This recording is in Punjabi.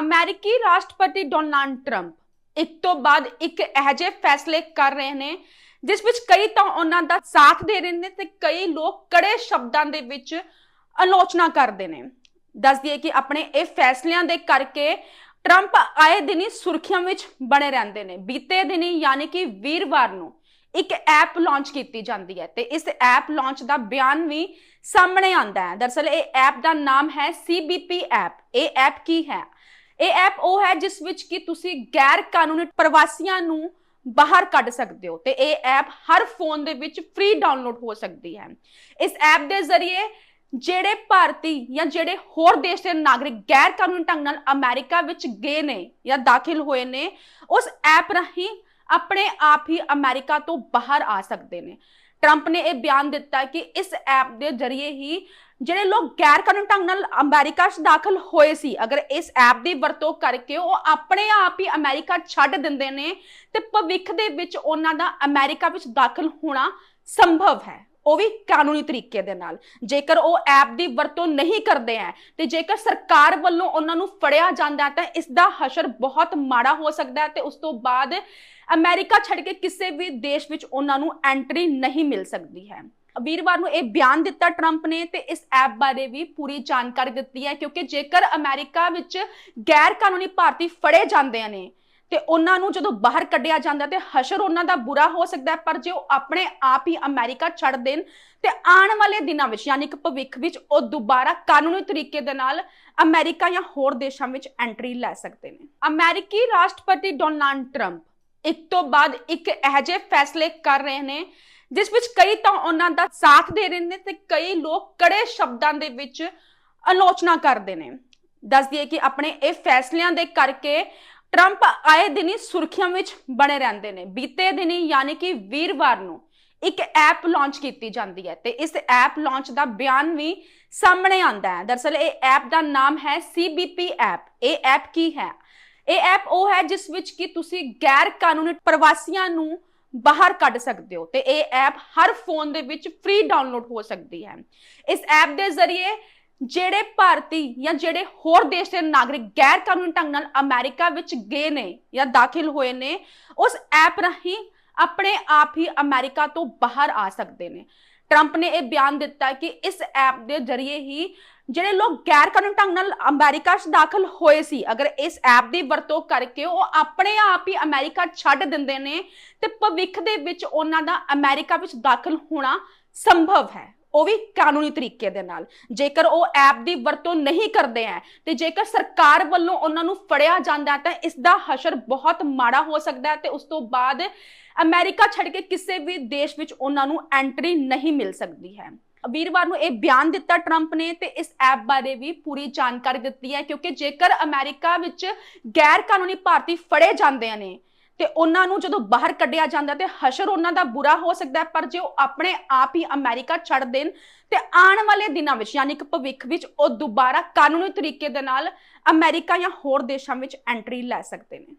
ਅਮਰੀਕੀ ਰਾਸ਼ਟਰਪਤੀ ਡੋਨਾਲਡ ਟਰੰਪ ਇੱਕ ਤੋਂ ਬਾਅਦ ਇੱਕ ਇਹੋ ਜਿਹੇ ਫੈਸਲੇ ਕਰ ਰਹੇ ਨੇ, ਜਿਸ ਵਿੱਚ ਕਈ ਤਾਂ ਉਹਨਾਂ ਦਾ ਸਾਥ ਦੇ ਰਹੇ ਨੇ ਤੇ ਕਈ ਲੋਕ ਕੜੇ ਸ਼ਬਦਾਂ ਦੇ ਵਿੱਚ ਆਲੋਚਨਾ ਕਰਦੇ ਨੇ। ਦੱਸ ਦਈਏ ਕਿ ਆਪਣੇ ਇਹ ਫੈਸਲਿਆਂ ਦੇ ਕਰਕੇ ਟਰੰਪ ਆਏ ਦਿਨੀ ਸੁਰਖੀਆਂ ਵਿੱਚ ਬਣੇ ਰਹਿੰਦੇ ਨੇ। ਬੀਤੇ ਦਿਨੀ ਯਾਨੀ ਕਿ ਵੀਰਵਾਰ ਨੂੰ ਇੱਕ ਐਪ ਲਾਂਚ ਕੀਤੀ ਜਾਂਦੀ ਹੈ ਤੇ ਇਸ ਐਪ ਲਾਂਚ ਦਾ ਬਿਆਨ ਵੀ ਸਾਹਮਣੇ ਆਂਦਾ ਹੈ। ਦਰਅਸਲ ਇਹ ਐਪ ਦਾ ਨਾਮ ਹੈ CBP ਐਪ। ਇਹ ਐਪ ਕੀ ਹੈ? ਇਹ ਐਪ ਉਹ ਹੈ ਜਿਸ ਵਿੱਚ ਕਿ ਤੁਸੀਂ ਗੈਰ ਕਾਨੂੰਨੀ ਪ੍ਰਵਾਸੀਆਂ ਨੂੰ ਬਾਹਰ ਕੱਢ ਸਕਦੇ ਹੋ ਤੇ ਇਹ ਐਪ ਹਰ ਫੋਨ ਦੇ ਵਿੱਚ ਫ੍ਰੀ ਡਾਊਨਲੋਡ ਹੋ ਸਕਦੀ ਹੈ। ਇਸ ਐਪ ਦੇ ਜ਼ਰੀਏ ਜਿਹੜੇ ਭਾਰਤੀ ਜਾਂ ਜਿਹੜੇ ਹੋਰ ਦੇਸ਼ ਦੇ ਨਾਗਰਿਕ ਗੈਰ ਕਾਨੂੰਨੀ ਢੰਗ ਨਾਲ ਅਮਰੀਕਾ ਵਿੱਚ ਗਏ ਨੇ ਜਾਂ ਦਾਖਲ ਹੋਏ ਨੇ, ਉਸ ਐਪ ਰਾਹੀਂ ਆਪਣੇ ਆਪ ਹੀ ਅਮਰੀਕਾ ਤੋਂ ਬਾਹਰ ਆ ਸਕਦੇ ਨੇ। ਟਰੰਪ ਨੇ ਇਹ ਬਿਆਨ ਦਿੱਤਾ ਕਿ ਇਸ ਐਪ ਦੇ ਜ਼ਰੀਏ ਹੀ ਜਿਹੜੇ ਲੋਕ ਗੈਰ ਕਾਨੂੰਨੀ ਢੰਗ ਨਾਲ ਅਮਰੀਕਾ 'ਚ ਦਾਖਲ ਹੋਏ ਸੀ, ਅਗਰ ਇਸ ਐਪ ਦੀ ਵਰਤੋਂ ਕਰਕੇ ਉਹ ਆਪਣੇ ਆਪ ਹੀ ਅਮਰੀਕਾ ਛੱਡ ਦਿੰਦੇ ਨੇ ਤੇ ਭਵਿੱਖ ਦੇ ਵਿੱਚ ਉਹਨਾਂ ਦਾ ਅਮਰੀਕਾ ਵਿੱਚ ਦਾਖਲ ਹੋਣਾ ਸੰਭਵ ਹੈ। ਉਹ ਵੀ ਕਾਨੂੰਨੀ ਤਰੀਕੇ ਦੇ ਨਾਲ। ਜੇਕਰ ਉਹ ਐਪ ਦੀ ਵਰਤੋਂ ਨਹੀਂ ਕਰਦੇ ਹੈ ਤੇ ਜੇਕਰ ਸਰਕਾਰ ਵੱਲੋਂ ਉਹਨਾਂ ਨੂੰ ਫੜਿਆ ਜਾਂਦਾ ਹੈ, ਤਾਂ ਇਸ ਦਾ ਹਸ਼ਰ ਬਹੁਤ ਮਾੜਾ ਹੋ ਸਕਦਾ ਹੈ ਤੇ ਉਸ ਤੋਂ ਬਾਅਦ ਅਮਰੀਕਾ ਛੱਡ ਕੇ ਕਿਸੇ ਵੀ ਦੇਸ਼ ਵਿੱਚ ਉਹਨਾਂ ਨੂੰ ਐਂਟਰੀ ਨਹੀਂ ਮਿਲ ਸਕਦੀ ਹੈ। ਵੀਰਵਾਰ ਨੂੰ ਇਹ ਬਿਆਨ ਦਿੱਤਾ ਟਰੰਪ ਨੇ ਤੇ ਇਸ ਐਪ ਬਾਰੇ ਵੀ ਪੂਰੀ ਜਾਣਕਾਰੀ ਦਿੱਤੀ ਹੈ, ਕਿਉਂਕਿ ਜੇਕਰ ਅਮਰੀਕਾ ਵਿੱਚ ਗੈਰ ਕਾਨੂੰਨੀ ਭਾਰਤੀ ਫੜੇ ਜਾਂਦੇ ਨੇ ਤੇ ਉਹਨਾਂ ਨੂੰ ਜਦੋਂ ਬਾਹਰ ਕੱਢਿਆ ਜਾਂਦਾ ਤੇ ਹਸ਼ਰ ਉਹਨਾਂ ਦਾ ਬੁਰਾ ਹੋ ਸਕਦਾ ਹੈ, ਪਰ ਜੇ ਉਹ ਆਪਣੇ ਆਪ ਹੀ ਅਮਰੀਕਾ ਛੱਡ ਦੇਣ ਤੇ ਆਉਣ ਵਾਲੇ ਦਿਨਾਂ ਵਿੱਚ, ਯਾਨੀ ਕਿ ਭਵਿੱਖ ਵਿੱਚ, ਉਹ ਦੁਬਾਰਾ ਕਾਨੂੰਨੀ ਤਰੀਕੇ ਦੇ ਨਾਲ ਅਮਰੀਕਾ ਜਾਂ ਹੋਰ ਦੇਸ਼ਾਂ ਵਿੱਚ ਐਂਟਰੀ ਲੈ ਸਕਦੇ ਨੇ। ਅਮਰੀਕੀ ਰਾਸ਼ਟਰਪਤੀ ਡੋਨਾਲਡ ਟਰੰਪ ਇੱਕ ਤੋਂ ਬਾਅਦ ਇੱਕ ਇਹੋ ਜਿਹੇ ਫੈਸਲੇ ਕਰ ਰਹੇ ਨੇ, ਜਿਸ ਵਿੱਚ ਕਈ ਤਾਂ ਉਹਨਾਂ ਦਾ ਸਾਥ ਦੇ ਰਹੇ ਨੇ ਤੇ ਕਈ ਲੋਕ ਕੜੇ ਸ਼ਬਦਾਂ ਦੇ ਵਿੱਚ ਆਲੋਚਨਾ ਕਰਦੇ ਨੇ। ਦੱਸ ਦਈਏ ਕਿ ਆਪਣੇ ਇਹ ਫੈਸਲਿਆਂ ਦੇ ਕਰਕੇ ਟਰੰਪ ਆਏ ਦਿਨੀ ਸੁਰਖੀਆਂ ਵਿੱਚ ਬਣੇ ਰਹਿੰਦੇ ਨੇ। ਬੀਤੇ ਦਿਨੀ ਯਾਨੀ ਕਿ ਵੀਰਵਾਰ ਨੂੰ ਇੱਕ ਐਪ ਲਾਂਚ ਕੀਤੀ ਜਾਂਦੀ ਹੈ ਤੇ ਇਸ ਐਪ ਲਾਂਚ ਦਾ ਬਿਆਨ ਵੀ ਸਾਹਮਣੇ ਆਂਦਾ ਹੈ। ਦਰਅਸਲ ਇਹ ਐਪ ਦਾ ਨਾਮ ਹੈ CBP ਐਪ। ਇਹ ਐਪ ਕੀ ਹੈ? ਇਹ ਐਪ ਉਹ ਹੈ ਜਿਸ ਵਿੱਚ ਕਿ ਤੁਸੀਂ ਗੈਰ ਕਾਨੂੰਨੀ ਪ੍ਰਵਾਸੀਆਂ ਨੂੰ ਬਾਹਰ ਕੱਢ ਸਕਦੇ ਹੋ ਤੇ ਇਹ ਐਪ ਹਰ ਫੋਨ ਦੇ ਵਿੱਚ ਫ੍ਰੀ ਡਾਊਨਲੋਡ ਹੋ ਸਕਦੀ ਹੈ। ਇਸ ਐਪ ਦੇ ਜ਼ਰੀਏ ਜਿਹੜੇ ਭਾਰਤੀ ਜਾਂ ਜਿਹੜੇ ਹੋਰ ਦੇਸ਼ ਦੇ ਨਾਗਰਿਕ ਗੈਰ ਕਾਨੂੰਨੀ ਢੰਗ ਨਾਲ ਅਮਰੀਕਾ ਵਿੱਚ ਗਏ ਨੇ ਜਾਂ ਦਾਖਲ ਹੋਏ ਨੇ, ਉਸ ਐਪ ਰਾਹੀਂ ਆਪਣੇ ਆਪ ਹੀ ਅਮਰੀਕਾ ਤੋਂ ਬਾਹਰ ਆ ਸਕਦੇ ਨੇ। ਟਰੰਪ ਨੇ ਇਹ ਬਿਆਨ ਦਿੱਤਾ ਕਿ ਇਸ ਐਪ ਦੇ ਜ਼ਰੀਏ ਹੀ ਜਿਹੜੇ ਲੋਕ ਗੈਰ ਕਾਨੂੰਨੀ ਢੰਗ ਨਾਲ ਅਮਰੀਕਾ 'ਚ ਦਾਖਲ ਹੋਏ ਸੀ, ਅਗਰ ਇਸ ਐਪ ਦੀ ਵਰਤੋਂ ਕਰਕੇ ਉਹ ਆਪਣੇ ਆਪ ਹੀ ਅਮਰੀਕਾ ਛੱਡ ਦਿੰਦੇ ਨੇ, ਤੇ ਭਵਿੱਖ ਦੇ ਵਿੱਚ ਉਹਨਾਂ ਦਾ ਅਮਰੀਕਾ ਵਿੱਚ ਦਾਖਲ ਹੋਣਾ ਸੰਭਵ ਹੈ। ਉਹ ਵੀ ਕਾਨੂੰਨੀ ਤਰੀਕੇ ਦੇ ਨਾਲ। ਜੇਕਰ ਉਹ ਐਪ ਦੀ ਵਰਤੋਂ ਨਹੀਂ ਕਰਦੇ ਹੈ ਤੇ ਜੇਕਰ ਸਰਕਾਰ ਵੱਲੋਂ ਉਹਨਾਂ ਨੂੰ ਫੜਿਆ ਜਾਂਦਾ ਤਾਂ ਇਸ ਦਾ ਹਸ਼ਰ ਬਹੁਤ ਮਾੜਾ ਹੋ ਸਕਦਾ ਹੈ ਤੇ ਉਸ ਤੋਂ ਬਾਅਦ ਅਮਰੀਕਾ ਛੱਡ ਕੇ ਕਿਸੇ ਵੀ ਦੇਸ਼ ਵਿੱਚ ਉਹਨਾਂ ਨੂੰ ਐਂਟਰੀ ਨਹੀਂ ਮਿਲ ਸਕਦੀ ਹੈ। ਵੀਰਵਾਰ ਨੂੰ ਇਹ ਬਿਆਨ ਦਿੱਤਾ ਟਰੰਪ ਨੇ ਤੇ ਇਸ ਐਪ ਬਾਰੇ ਵੀ ਪੂਰੀ ਜਾਣਕਾਰੀ ਦਿੱਤੀ ਹੈ ਕਿਉਂਕਿ ਜੇਕਰ ਅਮਰੀਕਾ ਵਿੱਚ ਗੈਰ ਕਾਨੂੰਨੀ ਭਾਰਤੀ ਫੜੇ ਜਾਂਦੇ ਨੇ ਤੇ ਉਹਨਾਂ ਨੂੰ ਜਦੋਂ ਬਾਹਰ ਕੱਢਿਆ ਜਾਂਦਾ ਤੇ ਹਸ਼ਰ ਉਹਨਾਂ ਦਾ ਬੁਰਾ ਹੋ ਸਕਦਾ ਪਰ ਜੇ ਉਹ ਆਪਣੇ ਆਪ ਹੀ ਅਮਰੀਕਾ ਛੱਡ ਦੇਣ ਤੇ ਆਉਣ ਵਾਲੇ ਦਿਨਾਂ ਵਿੱਚ, ਯਾਨੀ ਕਿ ਭਵਿੱਖ ਵਿੱਚ, ਉਹ ਦੁਬਾਰਾ ਕਾਨੂੰਨੀ ਤਰੀਕੇ ਦੇ ਨਾਲ ਅਮਰੀਕਾ ਜਾਂ ਹੋਰ ਦੇਸ਼ਾਂ ਵਿੱਚ ਐਂਟਰੀ ਲੈ ਸਕਦੇ ਨੇ।